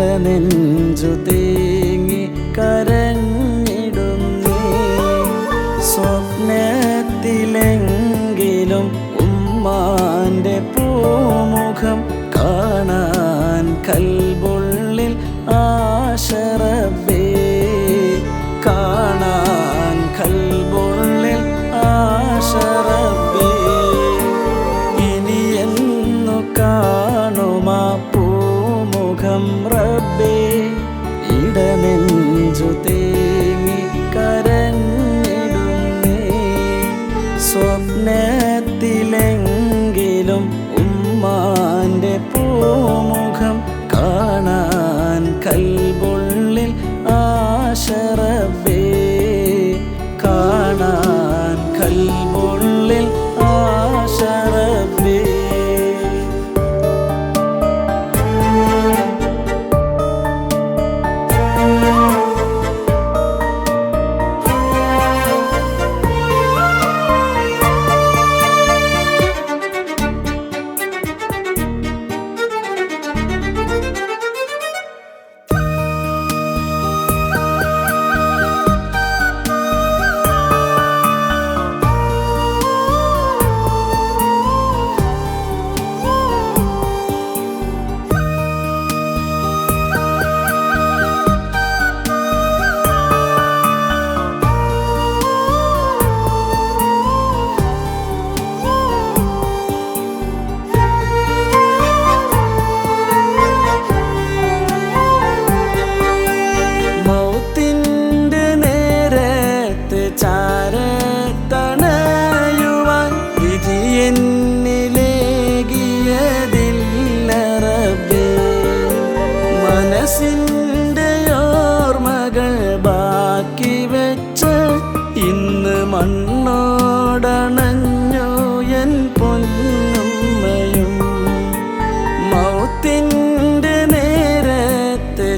റബ്ബേ ഇടനെഞ്ചു പൂമുഖം റബ്ബേ ഇടനെഞ്ചു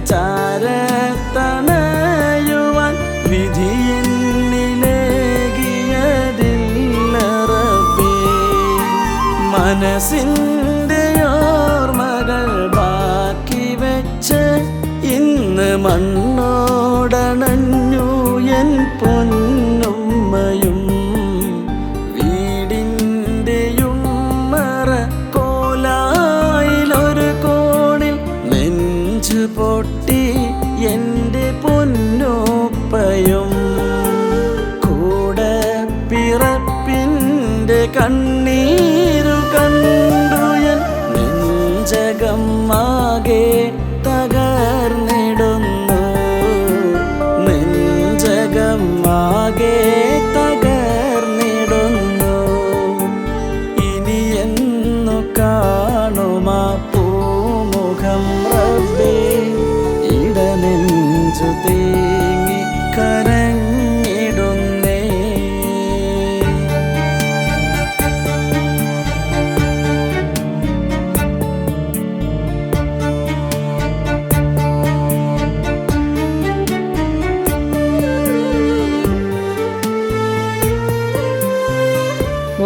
ചാരത്തണയുവാൻ വിധി എന്നിലേകിയതില്ല റബ്ബേ മനസ്സിന്റെ ഓർമ്മകൾ ബാക്കി വെച്ച് ഇന്ന് മണ്ണോടണഞ്ഞു கண்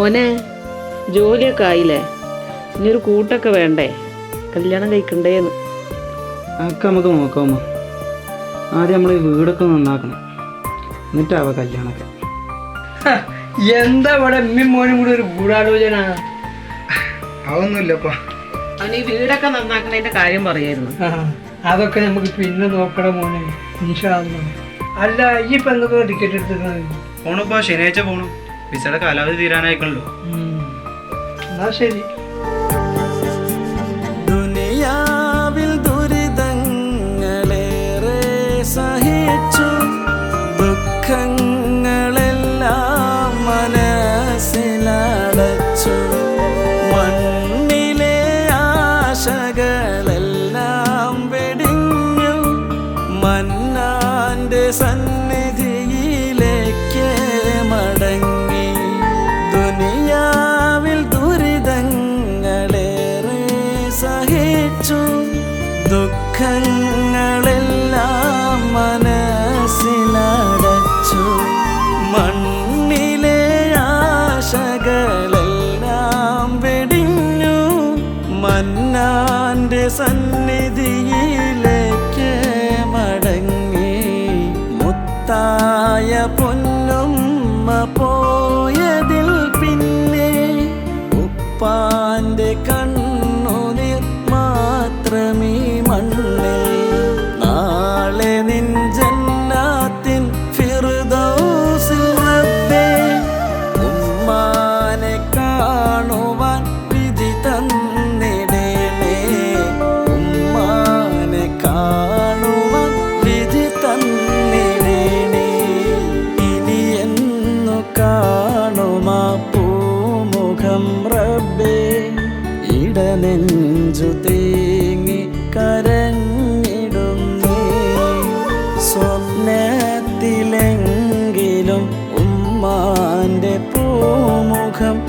മോനെ ജോലിയൊക്കെ ആയില്ലേ? ഇനിയൊരു ഒരു കൂട്ടൊക്കെ വേണ്ടേ? കല്യാണം കഴിക്കണ്ടേന്ന്. അതൊക്കെ നമുക്ക് നോക്കാമോ ആദ്യം നമ്മൾ ഈ വീടൊക്കെ നന്നാക്കണം. എന്നിട്ടാവ കല്യാണമൊക്കെ. എന്താ ഇവിടെ അമ്മയും മോനും കൂടി ഒരു ഗൂഢാലോചന? അതൊന്നുമില്ലപ്പാ. അവന് ഈ വീടൊക്കെ നന്നാക്കണതിന്റെ കാര്യം പറയായിരുന്നു. അതൊക്കെ നമുക്ക് പിന്നെ നോക്കണം മോനെ ഇൻഷാ അല്ലാ. അല്ല ഈ ഇപ്പൊ എന്തൊക്കെ ടിക്കറ്റ് എടുത്തിരുന്നത് പോണപ്പാ ശനിയാഴ്ച പോണു. വിസയുടെ കാലാവധി തീരാനായിക്കണല്ലോ എന്നാ ശരി. ദുഃഖങ്ങളെല്ലാം come